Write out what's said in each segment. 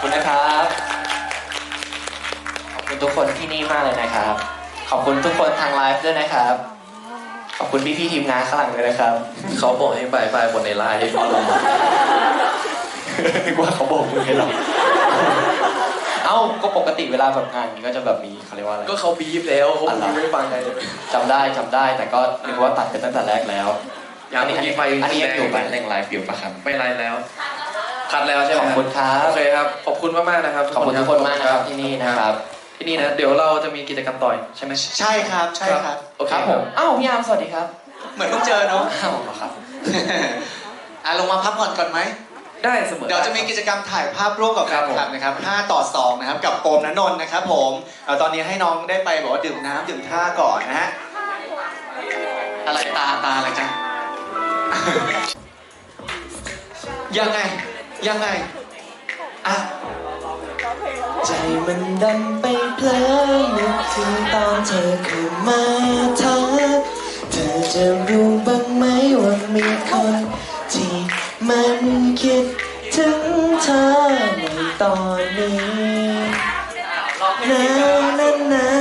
คุณนะครับ ขอบคุณทุกคนที่นี่มากเลยนะครับ ขอบคุณทุกคนทางไลฟ์ด้วยนะครับ ขอบคุณพี่ๆทีมงานข้างหลังด้วยนะครับ เขาบอกให้บายบายบนในไลน์ให้ฟังนึกว่าเขาบอกมึงให้เราเอ้าก็ปกติเวลาแบบงานอย่างนี้ก็จะแบบมีเขาเรียกว่าอะไร ก็เขาบีฟแล้วเขาอะไรบีฟให้ฟังไงจำได้จำได้แต่ก็นึกว่าตัดไปตั้งแต่แรกแล้วอย่างอันนี้เมื่อกี้ไฟอันนี้ยังอยู่แดปะงยังไลฟ์อยู่ปะครับไม่ไลน์แล้ว คัดแล้วใช่ไหมขอบคุณครับโอเคครับ ขอบคุณมากๆนะครับขอบคุณทุกคนมากนะครับที่นี่นะครับที่นี่นะเดี๋ยวเราจะมีกิจกรรมต่อยใช่ไหมใช่ครับใช่ครับโอเคครับผมอ้าวพี่อาร์มสวัสดีครับ เหมือนเพิ่งเจอเนาะอ้าวครับอะลงมาพักผ่อนก่อนไหมได้เสมอเดี๋ยวจะมีกิจกรรมถ่ายภาพร่วมกับแฟนคลับนะครับ 5 ต่อ 2 นะครับ กับโอมนนนท์นะครับผมเอาตอนนี้ให้น้องได้ไปบอกว่าดื่มน้ำดื่มท่าก่อนนะฮะ อะไรตาตาอะไรจ๊ะยังไง ยังไงอะใจมันดันไปเพลอนึกถึงตอนเธอเข้ามาทักเธอจะรู้บ้างไหมว่ามีคนที่มันคิดถึงเธอในตอนนี้นานานานากำลัง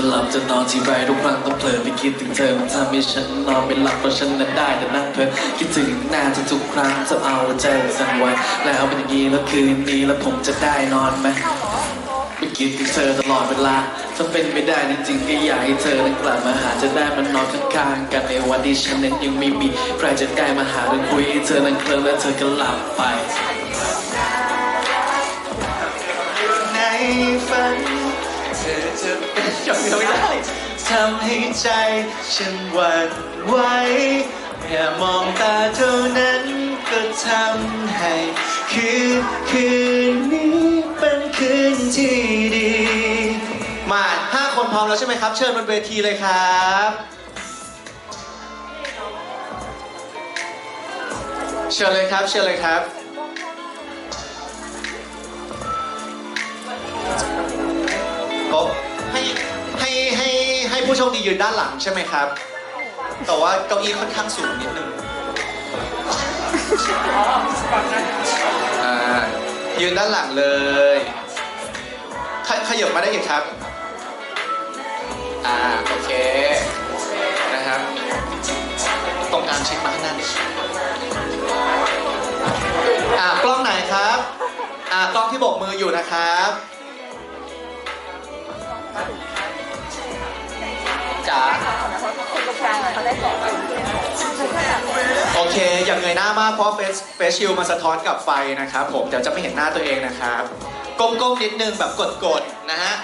จะหลับจะนอนที่ไรทุกครั้งต้องเผลอไปคิดถึงเธอมันทำให้ฉันนอนไม่หลับเพราะฉันนั้นได้แต่นั่งเพลินคิดถึงหน้าเธอทุกครั้งจะเอาใจสั่นไหวแล้วเป็นอย่างนี้แล้วคืนนี้แล้วผมจะได้นอนไหมไปคิดถึงเธอตลอดเวลา ถ้าเป็นไม่ได้จริงๆก็อยากให้เธอนั้นกลับมาหาจะได้มานนอนข้างๆกันในวันที่ฉันนั้นยังไม่มีใครจะได้มาหาหรือคุยให้เธอนั้นเคลิ้มแล้วเธอก็หลับไปในฝัน จะเป็นจำไม่ได้ทำให้ใจ ฉันหวั่นไหวแค่มองตาเท่านั้นก็ทำให้ คืนคืนนี้เป็นคืนที่ดี มาห้าคนพร้อมแล้วใช่ไหมครับ เชิญบนเวทีเลยครับ เชิญเลยครับ เชิญเลยครับก็ให้ให้ให้ให้ ผู้โชคดียืนด้านหลังใช่ไหมครับ แต่ว่าเก้าอี้ค่อนข้างสูงนิดนึงอ่ายืนด้านหลังเลยขขยับมาได้อีกครับ อ่า โอเค นะครับ ตรงกลางชิดมาข้างหน้านิดอ่ากล้องไหนครับ อ่ากล้องที่โบกมืออยู่นะครับ จ๋าโอเค อย่างเงยหน้ามากเพราะเฟสเฟสชิลมาสะท้อนกับไฟนะครับผมเดี๋ยวจะไม่เห็นหน้าตัวเองนะครับก้มๆนิดนึงแบบกดๆนะฮะ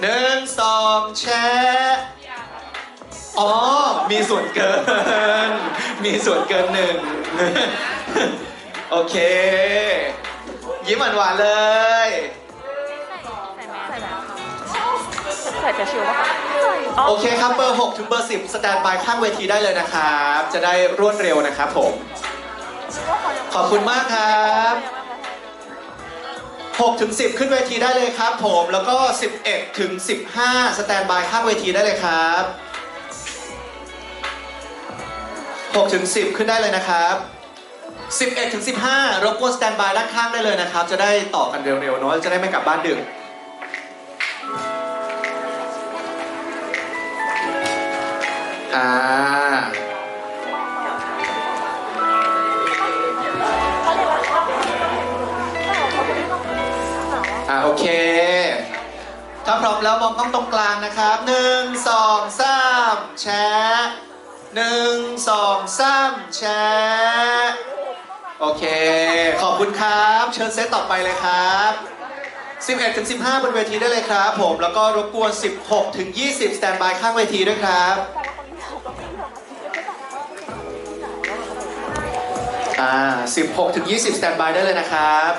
หนึ่งสองแชร์อ๋อ มีส่วนเกิน มีส่วนเกินหนึ่ง โอเค ยิ้มหวานๆเลย ส่กระชิวป่ะคะโอเคครับเบอร์6ถึงเบอร์10สแตนบายข้างเวทีได้เลยนะครับ จะได้รวดเร็วนะครับผม ขอบคุณมากครับ6ถึง10 ขึ้นเวทีได้เลยครับผมแล้วก็ 11ถึง15 สแตนบายข้างเวทีได้เลยครับ6ถึง10 ขึ้นได้เลยนะครับ 11ถึง15รบกวนสแตนบายด้านข้างได้เลยนะครับ จะได้ต่อกันเร็วๆเนาะจะได้ไม่กลับบ้านดึก อ่าอ่าโอเค ถ้าพร้อมแล้วมองกล้องตรงกลางนะครับหนึ่งสองสามแชร์หนึ่งสองสามแชร์โอเค ขอบคุณครับ เชิญเซตต่อไปเลยครับ11ถึง15 บนเวทีได้เลยครับผม แล้วก็รบกวน 16ถึง20 สแตนบายข้างเวทีด้วยครับ อ่า16ถึง20 สแตนบายได้เลยนะครับ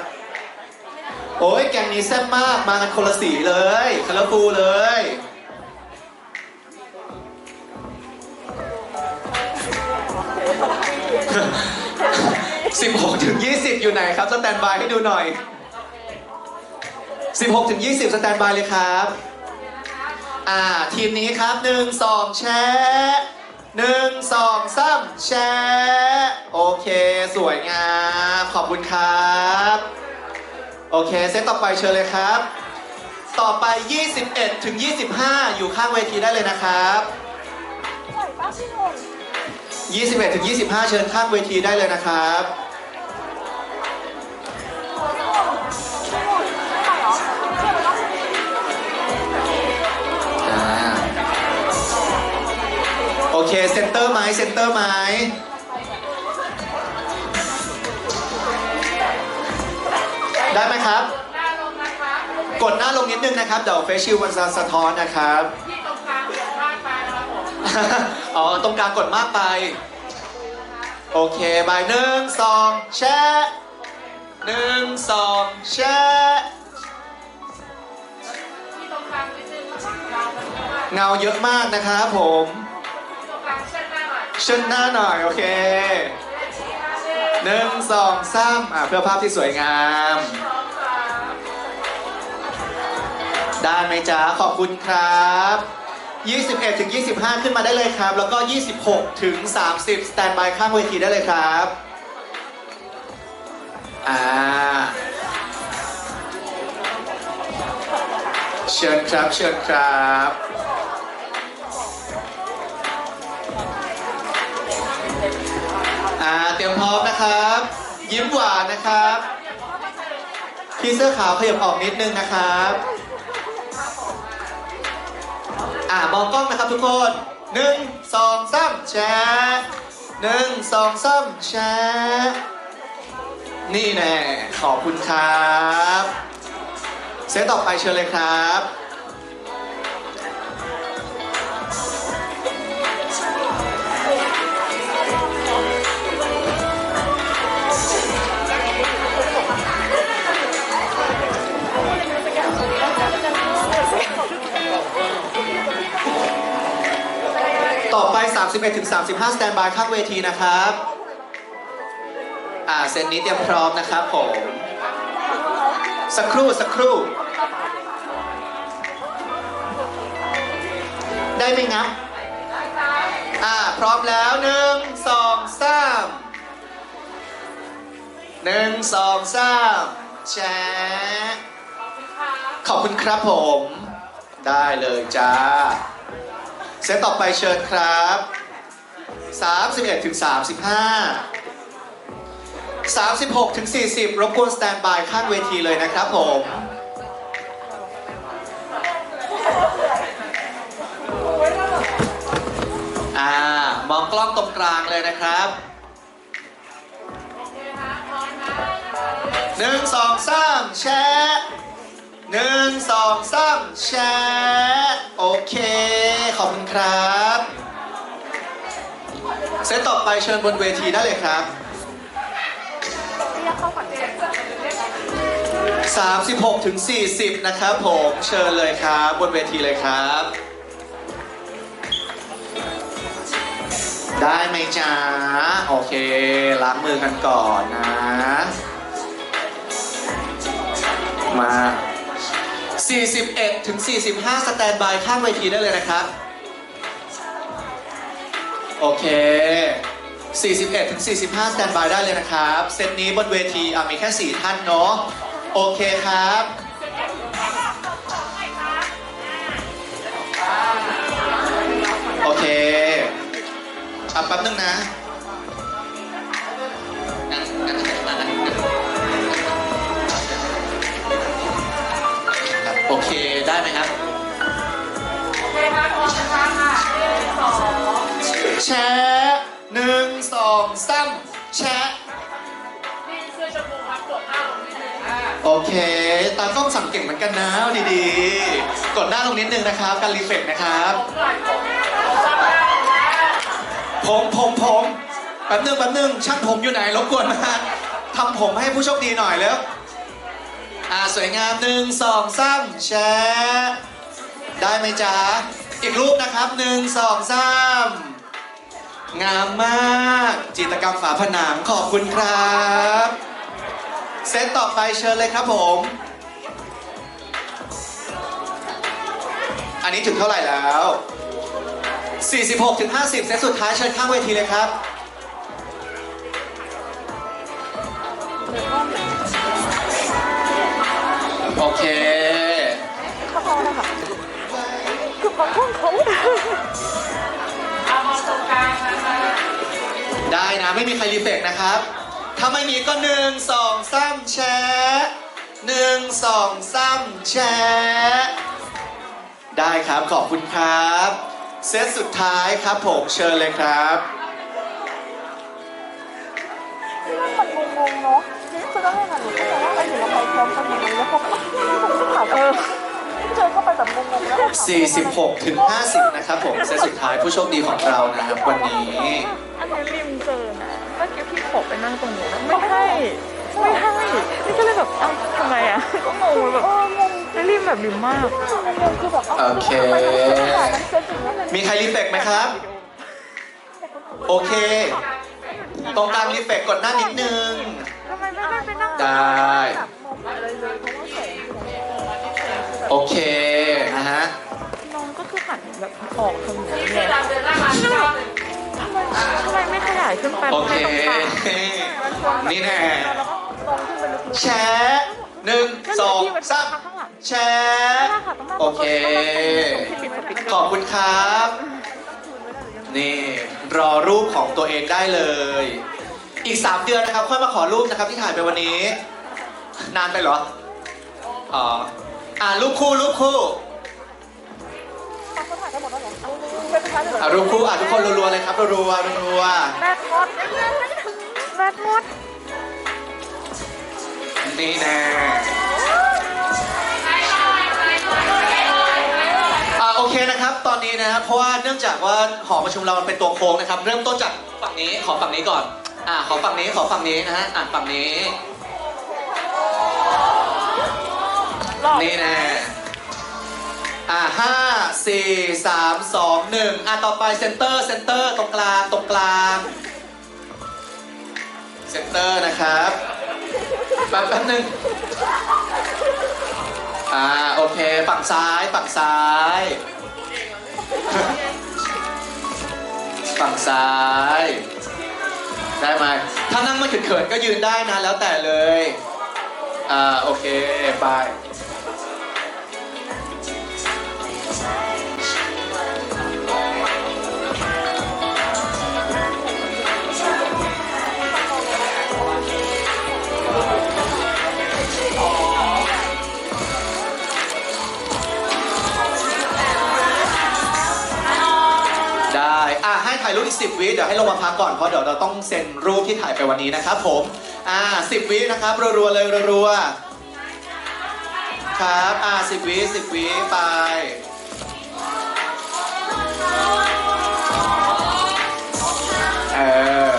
โอ้ยแกงนี้แซ่บมาก มากันคนละสีเลยคัลเลอร์ฟูเลย 16ถึง20 อยู่ไหนครับ สแตนบายให้ดูหน่อย 16ถึง20 สแตนบายเลยครับ อ่า ทีมนี้ครับ 1 2 แชร์ หนึ่งสองสามแชร์โอเค สวยงาม ขอบคุณครับ โอเค เซตต่อไปเชิญเลยครับ ต่อไป 21 ถึง 25 อยู่ข้างเวทีได้เลยนะครับ 21 ถึง 25 เชิญข้างเวทีได้เลยนะครับ เค เซนเตอร์ไหมเซนเตอร์ไหมได้ไหมครับ กดหน้าลงนิดนึงนะครับ เดี๋ยวเฟซชิลมันจะสะท้อนนะครับอ๋อตรงกลางกดมากไป โอเคบายหนึ่งสองแชะหนึ่งสองแชะเงาเยอะมากนะครับผม เชิญหน้าหน่อย โอเคหนึ่งสองสามอะเพื่อภาพที่สวยงาม ได้ไหมจ๊ะ ขอบคุณครับ 21ถึง25 ขึ้นมาได้เลยครับ แล้วก็ 26ถึง30 สแตนบายข้างเวทีได้เลยครับ อ่า เชิญครับ เชิญครับ อ่าเตรียมพร้อมนะครับ ยิ้มหวานนะครับพี่เสื้อขาวขยับออกนิดนึงนะครับอ่ามองกล้องนะครับทุกคนหนึ่งสองสามแชร์หนึ่งสองสามแชร์นี่แน่ขอบคุณครับ เซตต่อไปเชิญเลยครับ ต่อไป 31ถึง35 สแตนบายข้างเวทีนะครับ อ่าเซนนี้เตรียมพร้อมนะครับผม สักครู่สักครู่ ได้ไหมงับอ่าพร้อมแล้วหนึ่งสองสามหนึ่งสองสามแชร์ขอบคุณครับผม ได้เลยจ้า เซตต่อไปเชิญครับ 31ถึง35 36ถึง40 รบกวนสแตนบายข้างเวทีเลยนะครับผมอ่ามองกล้องตรงกลางเลยนะครับหนึ่งสองสามแชร์หนึ่งสองสามแชร์โอเค อบคุณครับเซตต่อไปเชิญบนเวทีได้เลยครับ 36ถึง40 นะครับผมเชิญเลยครับ บนเวทีเลยครับ ได้ไหมจ๊ะโอเค ล้างมือกันก่อนนะ มา 41ถึง45 สแตนบายข้างเวทีได้เลยนะครับ โอเค 41 ถึง 45สแตนบายได้เลยนะครับ เซตนี้บนเวทีอะมีแค่ 4 ท่านเนาะ โอเคครับ โอเคอะแป๊บนึงนะ โอเค ตากล้องสั่งเก่งเหมือนกันนะเอาดีๆ กดหน้าลงนิดนึงนะครับ การรีเฟกนะครับ ผมผมผมแป๊บนึงแป๊บนึงช่างผมอยู่ไหนรบกวนมาทำผมให้ผู้โชคดีหน่อยแล้ว อ่าสวยงามหนึ่งสองสามแชร์ได้ไหมจ๊ะ อีกรูปนะครับหนึ่งสองสามงามมาก จิตรกรรมฝาผนังขอบคุณครับ เซตต่อไปเชิญเลยครับผม อันนี้ถึงเท่าไหร่แล้ว 46ถึง50 เซตสุดท้ายเชิญข้างเวทีเลยครับโอเคเขาพอแล้วค่ะคือของห้องเขาได้นะ ไม่มีใครรีเฟกนะครับ ถ้าไม่มีก็หนึ่งสองสามแชร์หนึ่งสองสามแชร์ได้ครับขอบคุณครับ เซตสุดท้ายครับผมเชิญเลยครับมันงงๆเนาะคือตอนแรกอะหนูก็จะว่าไอ้หนูเราไปพร้อมกันหมดเลยแล้วพอผมก็ถามเออเจอเข้าไปแบบงงๆแล้วก็ถาม46ถึง50 นะครับผม เซตสุดท้ายผู้โชคดีของเรานะครับวันนี้อันนี้ริมเจอนะ เมื่อกี้พี่ขอไปนั่งตรงนู้นไม่ให้ไม่ให้นี่ก็เลยแบบเอ้าทำไมอะก็งงแบบไม่ริมแบบริมมาก งงคือแบบโอเค มีใครรีเฟกไหมครับ โอเค ตรงกลางรีเฟกกดหน้านิดนึง ทำไมไม่ได้ไปนั่งได้ แบบมองอะไรเลยเพราะว่าแสงคือโอเคนะฮะ น้องก็คือหันแบบออกทางนี้ไงทำไม ทำไมไม่ขยายขึ้นไปโอเค ให้ตรงกลางนี่แน่แล้วก็ตรงขึ้นไปลึกๆแชร์หนึ่งสองสามข้างหลังแชร์โอเค ขอบคุณครับ นี่รอรูปของตัวเองได้เลย อีก 3 เดือนนะครับ ค่อยมาขอรูปนะครับที่ถ่ายไปวันนี้ นานไปเหรอ อ๋อ อ่ารูปคู่รูปคู่ เขาถ่ายกันหมดแล้วเหรอเป็นครั้งเลยอ่ารูปคู่อะทุกคนรัวๆเลยครับรัวๆรัวแบทมดแบทมดๆนี่แน่อ่าโอเคนะครับ ตอนนี้นะครับเพราะว่าเนื่องจากว่าหอประชุมเรามันเป็นตัวโค้งนะครับ เริ่มต้นจากฝั่งนี้ขอฝั่งนี้ก่อน อ่าขอฝั่งนี้ขอฝั่งนี้นะฮะอ่าฝั่งนี้นี่แน่ อ่าห้าสี่สามสองหนึ่งอ่าต่อไปเซนเตอร์เซนเตอร์ตรงกลางตรงกลางเซนเตอร์นะครับแป๊บแป๊บหนึ่งอ่าโอเคฝั่งซ้ายฝั่งซ้าย ฝั่งซ้าย ได้ไหมถ้านั่งไม่เขินๆก็ยืนได้นะแล้วแต่เลยอ่าโอเคไป 10 วิเดี๋ยวให้ลงมาพักก่อนเพราะเดี๋ยวเราต้องเซ็นรูปที่ถ่ายไปวันนี้นะครับผมอ่า10 วินะครับรัวๆเลยรัวๆครับอ่า10 วิ 10 วิไปเออ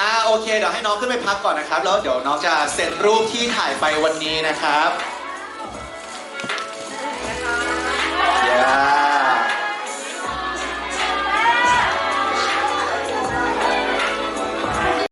อ่าโอเคเดี๋ยวให้น้องขึ้นไปพักก่อนนะครับ แล้วเดี๋ยวน้องจะเซ็นรูปที่ถ่ายไปวันนี้นะครับ yeah.